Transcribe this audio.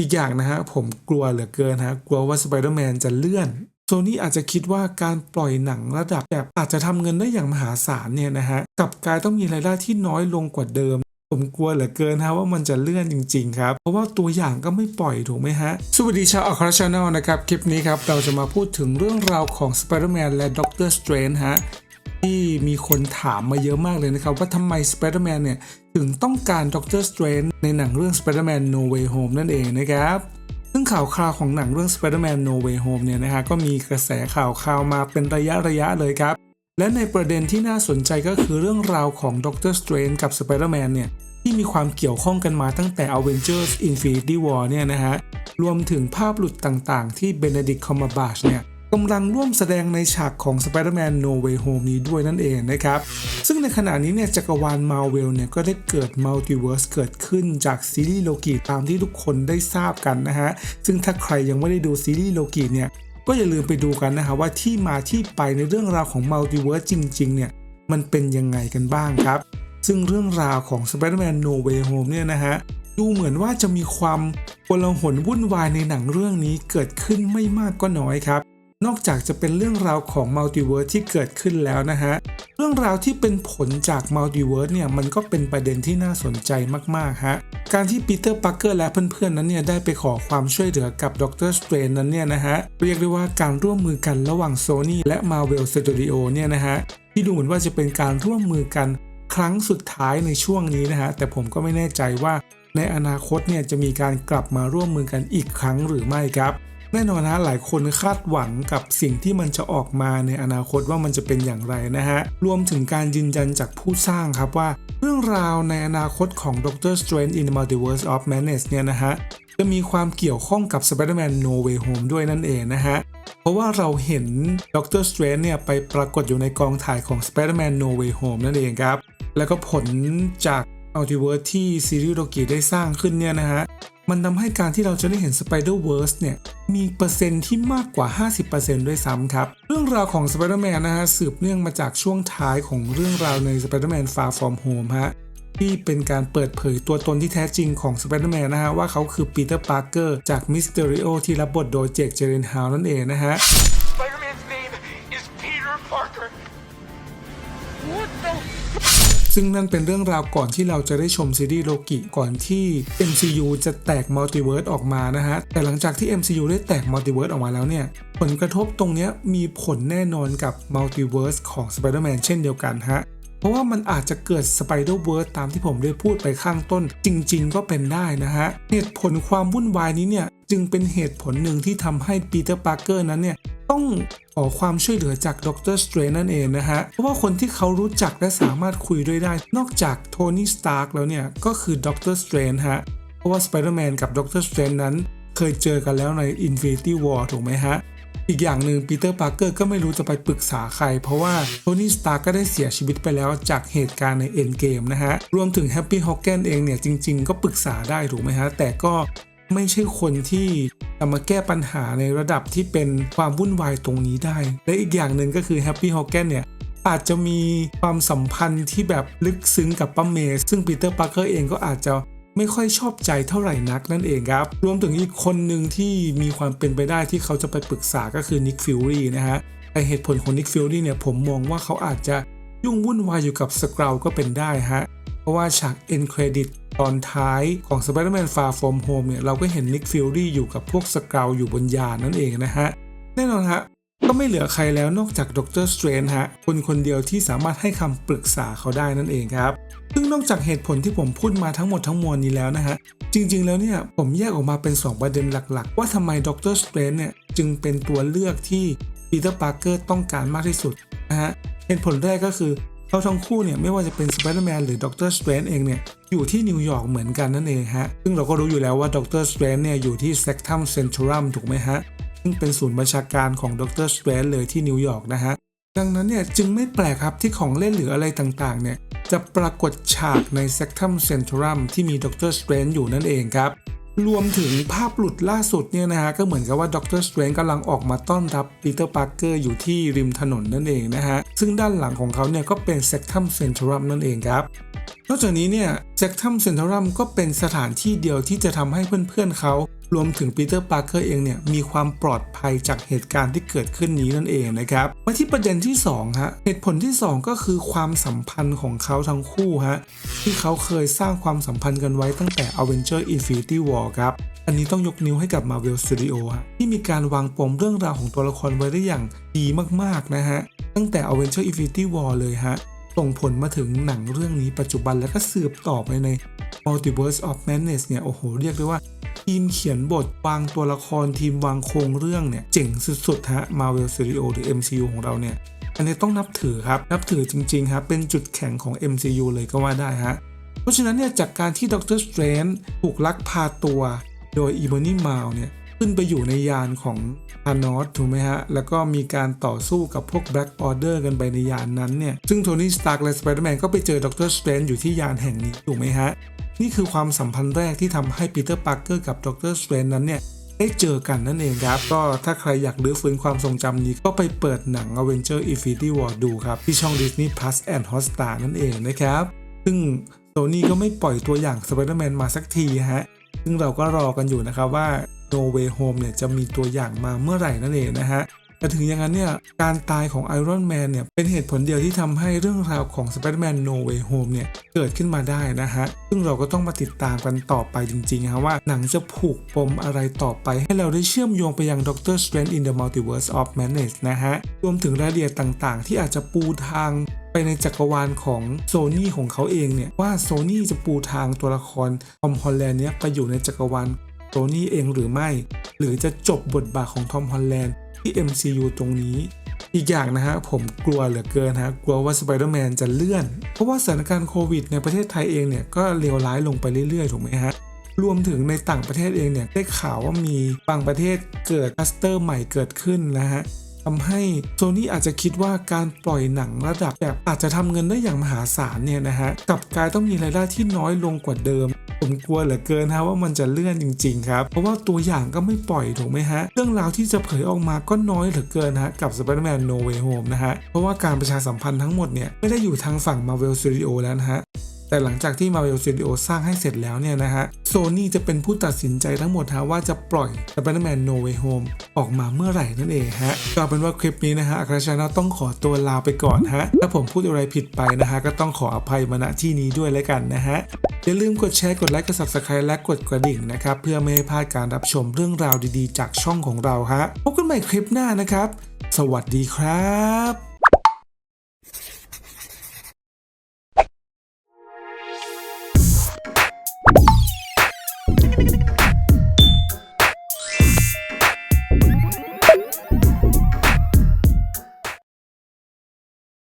อีกอย่างนะฮะผมกลัวเหลือเกินฮะกลัวว่าสไปเดอร์แมนจะเลื่อนโซนี่อาจจะคิดว่าการปล่อยหนังระดับแบบอาจจะทำเงินได้อย่างมหาศาลเนี่ยนะฮะกับกายต้องมีรายได้ที่น้อยลงกว่าเดิมผมกลัวเหลือเกินฮะว่ามันจะเลื่อนจริงๆครับ เพราะว่าตัวอย่างก็ไม่ปล่อยถูกไหมฮะ สวัสดีชาวอัครชาแนลนะครับ คลิปนี้ครับ เราจะมาพูดถึงเรื่องราวของ Spider-Man และ Doctor Strange ฮะ ที่มีคนถามมาเยอะมากเลยนะครับ ว่าทำไม Spider-Man เนี่ย ถึงต้องการ Doctor Strange ในหนังเรื่อง Spider-Man No Way Home นั่นเองนะครับ ซึ่งข่าวคราวของหนังเรื่อง Spider-Man No Way Home เนี่ยนะฮะก็มีกระแสข่าวคราวมาเป็นระยะระยะเลยครับ และในประเด็นที่น่าสนใจก็คือเรื่องราวของ Doctor Strange กับ Spider-Man เนี่ยที่มีความเกี่ยวข้องกันมาตั้งแต่ Avengers Infinity War เนี่ยนะฮะรวมถึงภาพหลุดต่างๆ ที่ Benedict Cumberbatch เนี่ย กำลังร่วมแสดงในฉากของ Spider-Man No Way Home นี้ด้วยนั่นเองนะครับ ซึ่งในขณะนี้เนี่ยจักรวาล Marvel เนี่ยก็ได้เกิด Multiverse เกิดขึ้นจากซีรีส์โลกิตามที่ทุกคนได้ทราบกันนะฮะ ซึ่งถ้าใครยังไม่ได้ดูซีรีส์โลกิเนี่ยก็อย่าลืมไปดูกันนะฮะว่าที่มาที่ไปในเรื่องราวของ Multiverse จริง ๆ เนี่ยมันเป็นยังไงกันบ้างครับ ซึ่งเรื่องราวของ Spider-Man No Way Home เนี่ยนะฮะดูเหมือนว่าจะมีความโกลาหลวุ่นวายในหนังเรื่องนี้เกิดขึ้นไม่มากก็น้อยครับ นอกจากจะเป็นเรื่องราวของมัลติเวิร์สที่เกิดขึ้นแล้วนะฮะ เรื่องราวที่เป็นผลจากมัลติเวิร์สเนี่ยมันก็เป็นประเด็นที่น่าสนใจมากๆฮะ การที่ปีเตอร์ปาร์เกอร์และเพื่อนๆนั้นเนี่ยได้ไปขอความช่วยเหลือกับด็อกเตอร์สเตรนนั้นเนี่ยนะฮะ เรียกได้ว่าการร่วมมือกันระหว่าง Sony และ Marvel Studio เนี่ยนะฮะ ที่ดูเหมือนว่าจะเป็นการร่วมมือกันครั้งสุดท้ายในช่วงนี้นะฮะ แต่ผมก็ไม่แน่ใจว่าในอนาคตเนี่ยจะมีการกลับมาร่วมมือกันอีกครั้งหรือไม่ครับ แน่นอนนะหลายคนคาดหวังกับสิ่งที่มันจะออกมาในอนาคตว่ามันจะเป็นอย่างไรนะฮะ รวมถึงการยืนยันจากผู้สร้างครับว่า เรื่องราวในอนาคตของ Doctor Strange in the Multiverse of Madness เนี่ยนะฮะ จะมีความเกี่ยวข้องกับ Spider-Man No Way Home ด้วยนั่นเองนะฮะ เพราะว่าเราเห็น Doctor Strange เนี่ยไปปรากฏอยู่ในกองถ่ายของ Spider-Man No Way Home นั่นเองครับ แล้วก็ผลจาก Multiverse ที่ซีรีส์โลกิได้สร้างขึ้นเนี่ยนะฮะ มันทำให้การที่เราจะได้เห็น Spider-Verse เนี่ย มีเปอร์เซ็นต์ที่มากกว่า 50%ด้วยซ้ำครับ เรื่องราวของ Spider-Man นะฮะ สืบเนื่องมาจากช่วงท้ายของเรื่องราวใน Spider-Man Far From Home ฮะที่เป็นการเปิดเผยตัวตนที่แท้จริงของ Spider-Man นะฮะ ว่าเขาคือปีเตอร์ ปาร์เกอร์จาก Mysterio ที่รับบทโดยเจคเจเรนฮาวนั่นเองนะฮะ Spider-Man's name is Peter Parker. What the? ซึ่งนั่นเป็นเรื่องราวก่อนที่เราจะได้ชมซีรีส์โลกิก่อนที่ MCU จะแตกมัลติเวิร์สออกมานะฮะ แต่หลังจากที่ MCU ได้แตกมัลติเวิร์สออกมาแล้วเนี่ย ผลกระทบตรงนี้มีผลแน่นอนกับมัลติเวิร์สของ Spider-Man เช่นเดียวกันฮะเพราะว่ามันอาจจะเกิด Spider-Verse ตามที่ผมได้พูดไปข้างต้น จริง ๆ ก็เป็นได้นะฮะ เหตุผลความวุ่นวายนี้เนี่ย จึงเป็นเหตุผลหนึ่งที่ทำให้ปีเตอร์ปาร์เกอร์นั้นเนี่ย ต้องขอความช่วยเหลือจากด็อกเตอร์สเตรนนั่นเองนะฮะ เพราะว่าคนที่เขารู้จักและสามารถคุยด้วยได้ นอกจากโทนี่สตาร์กแล้วเนี่ย ก็คือด็อกเตอร์สเตรนฮะ เพราะว่าสไปเดอร์แมนกับด็อกเตอร์สเตรนนั้น เคยเจอกันแล้วใน Infinity War ถูกไหมฮะ อีกอย่างหนึ่งปีเตอร์ปาร์เกอร์ก็ไม่รู้จะไปปรึกษาใคร เพราะว่าโทนี่สตาร์ก็ได้เสียชีวิตไปแล้วจากเหตุการณ์ในเอ็นเกมนะฮะ รวมถึงแฮปปี้ฮอกเกนเองเนี่ยจริง ๆ ก็ปรึกษาได้ถูกไหมฮะ แต่ก็ ไม่ใช่คนที่จะมาแก้ปัญหาในระดับที่เป็นความวุ่นวายตรงนี้ได้ และอีกอย่างหนึ่งก็คือแฮปปี้ฮอกเกนเนี่ยอาจจะมีความสัมพันธ์ที่แบบลึกซึ้งกับป้าเมย์ซึ่งปีเตอร์ปาร์เกอร์เองก็อาจจะไม่ค่อยชอบใจเท่าไหร่นักนั่นเองครับ รวมถึงอีกคนหนึ่งที่มีความเป็นไปได้ที่เขาจะไปปรึกษาก็คือนิกฟิลลี่นะฮะแต่เหตุผลของนิกฟิลลี่เนี่ยผมมองว่าเขาอาจจะยุ่งวุ่นวายอยู่กับสกราวก็เป็นได้ฮะ เพราะว่าฉาก end credit ตอนท้ายของ Spider-Man Far From Home เนี่ย เราก็เห็น Nick Fury อยู่กับพวกสกราวอยู่บนยานนั่นเองนะฮะ แน่นอนฮะ ก็ไม่เหลือใครแล้วนอกจากด็อกเตอร์สเตรนฮะ คนคนเดียวที่สามารถให้คำปรึกษาเขาได้นั่นเองครับ ซึ่งนอกจากเหตุผลที่ผมพูดมาทั้งหมดทั้งมวลนี้แล้วนะฮะ จริงๆแล้วเนี่ย ผมแยกออกมาเป็น 2 ประเด็นหลัก ๆ ว่าทำไมด็อกเตอร์สเตรนเนี่ยจึงเป็นตัวเลือกที่ปีเตอร์ปาร์เกอร์ต้องการมากที่สุดนะฮะเหตุผลแรกก็คือ เขาทั้งคู่เนี่ยไม่ว่าจะเป็น Spider-Man หรือ Doctor Strange เองเนี่ยอยู่ที่นิวยอร์กเหมือนกันนั่นเองฮะ ซึ่งเราก็รู้อยู่แล้วว่า Doctor Strange เนี่ยอยู่ที่ Sectum Centrum ถูกไหมฮะ ซึ่งเป็นศูนย์บัญชาการของ Doctor Strange เลยที่นิวยอร์กนะฮะ ดังนั้นเนี่ยจึงไม่แปลกครับที่ของเล่นหรืออะไรต่างๆเนี่ยจะปรากฏฉากใน Sectum Centrum ที่มี Doctor Strange อยู่นั่นเองครับ รวมถึงภาพหลุดล่าสุดเนี่ยนะฮะก็เหมือนกับว่าด็อกเตอร์สเตรนกำลังออกมาต้อนรับปีเตอร์ปาร์เกอร์อยู่ที่ริมถนนนั่นเองนะฮะ ซึ่งด้านหลังของเขาเนี่ยก็เป็นเซกทัมเซนทรัมนั่นเองครับนอกจากนี้เนี่ยเซกทัมเซนทรัมก็เป็นสถานที่เดียวที่จะทำให้เพื่อนๆเขา รวมถึงปีเตอร์ปาร์เกอร์เองเนี่ยมีความปลอดภัยจากเหตุการณ์ที่เกิดขึ้นนี้นั่นเองนะครับมาที่ประเด็นที่2ฮะเหตุผลที่ 2 ก็คือความสัมพันธ์ของเขาทั้งคู่ฮะที่เขาเคยสร้างความสัมพันธ์กันไว้ตั้งแต่ Avenger Infinity War ครับอันนี้ต้องยกนิ้วให้กับ Marvel Studio ฮะที่มีการวางปมเรื่องราวของตัวละครไว้ได้อย่างดีมากๆนะฮะตั้งแต่ Avenger Infinity War เลยฮะ ส่งผลมาถึงหนังเรื่องนี้ปัจจุบันแล้วก็สืบต่อไปใน Multiverse of Madness เนี่ย โอ้โห เรียกได้ว่า ทีมเขียนบทวางตัวละครทีมวางโครงเรื่องเนี่ย เจ๋งสุดๆฮะ Marvel Studio หรือ MCU ของเราเนี่ย อันนี้ต้องนับถือครับ นับถือจริงๆครับเป็นจุดแข็งของ MCU เลยก็ว่าได้ฮะเพราะฉะนั้นเนี่ยจากการที่ด็อกเตอร์สเตรนถูกลักพาตัวโดยอี b บ n นี m ม l เนี่ย ขึ้นไปอยู่ในยานของธานอสถูกไหมฮะ แล้วก็มีการต่อสู้กับพวก Black Order กันไปในยานนั้นเนี่ย ซึ่งโทนี่สตาร์กและสไปเดอร์แมนก็ไปเจอด็อกเตอร์สเตรนอยู่ที่ยานแห่งนี้ถูกไหมฮะ นี่คือความสัมพันธ์แรกที่ทำให้ปีเตอร์ปาร์เกอร์กับด็อกเตอร์สเตรนนั้นเนี่ยได้เจอกันนั่นเองครับ ก็ถ้าใครอยากรื้อฟื้นความทรงจำนี้ก็ไปเปิดหนัง Avenger Infinity War ดูครับ ที่ช่อง Disney Plus and Hotstar นั่นเองนะครับ ซึ่งโ o นี่ก็ไม่ปล่อยตัวอย่าง Spider-Man มาสักทีฮะ ซึ่งเราก็รอกันอยู่นะครับว่า No Way Home เนี่ยจะมีตัวอย่างมาเมื่อไหร่นั่นเองนะฮะแต่ถึงอย่างนั้นเนี่ยการตายของ Iron Man เนี่ยเป็นเหตุผลเดียวที่ทำให้เรื่องราวของ Spider-Man No Way Home เนี่ยเกิดขึ้นมาได้นะฮะ ซึ่งเราก็ต้องมาติดตามกันต่อไปจริงๆฮะว่าหนังจะผูกปมอะไรต่อไป ให้เราได้เชื่อมโยงไปยัง Doctor Strange in the Multiverse of Madness นะฮะ รวมถึงรายละเอียดต่างๆ ที่อาจจะปูทางไปในจักรวาลของโซ n y ของเขาเองเนี่ยว่าโซ n y จะปูทางตัวละครทอมฮอลแลนด์เนี้ยไปอยู่ในจักรวาล โซ n y เองหรือไม่ หรือจะจบบทบาทของทอมฮอลแลนด์ที่ MCU ตรงนี้ อีกอย่างนะฮะ ผมกลัวเหลือเกินฮะ กลัวว่าสไปเดอร์แมนจะเลื่อน เพราะว่าสถานการณ์โควิดในประเทศไทยเองเนี่ย ก็เลวร้ายลงไปเรื่อยๆ ถูกไหมฮะรวมถึงในต่างประเทศเองเนี่ย ได้ข่าวว่ามีบางประเทศเกิดคัสเตอร์ใหม่เกิดขึ้นนะฮะทำให้โซนี่อาจจะคิดว่าการปล่อยหนังระดับแบบอาจจะทำเงินได้อย่างมหาศาลเนี่ยนะฮะกลับกลายต้องมีรายได้ที่น้อยลงกว่าเดิม ผมกลัวเหลือเกินฮะว่ามันจะเลื่อนจริง ๆ ครับ เพราะว่าตัวอย่างก็ไม่ปล่อยถูกไหมฮะ เรื่องราวที่จะเผยออกมาก็น้อยเหลือเกินฮะกับ Spider-Man No Way Home นะฮะ เพราะว่าการประชาสัมพันธ์ทั้งหมดเนี่ยไม่ได้อยู่ทางฝั่ง Marvel Studio แล้วนะฮะ แต่หลังจากที่ Marvel Studio สร้างให้เสร็จแล้วเนี่ยนะฮะ Sony จะเป็นผู้ตัดสินใจทั้งหมดฮะว่าจะปล่อย Spider-Man No Way Home ออกมาเมื่อไหร่นั่นเองฮะก็เป็นว่าคลิปนี้นะฮะอัครชานลต้องขอตัวลาไปก่อนฮะถ้าผมพูดอะไรผิดไปนะฮะก็ต้องขออภัยมาณที่นี้ด้วยแล้วกันนะฮะอย่าลืมกดแชร์กดไลค์กด subscribe และกดกระดิ่งนะครับเพื่อไม่ให้พลาดการรับชมเรื่องราวดีๆ จากช่องของเราฮะพบกันใหม่คลิปหน้านะครับ สวัสดีครับ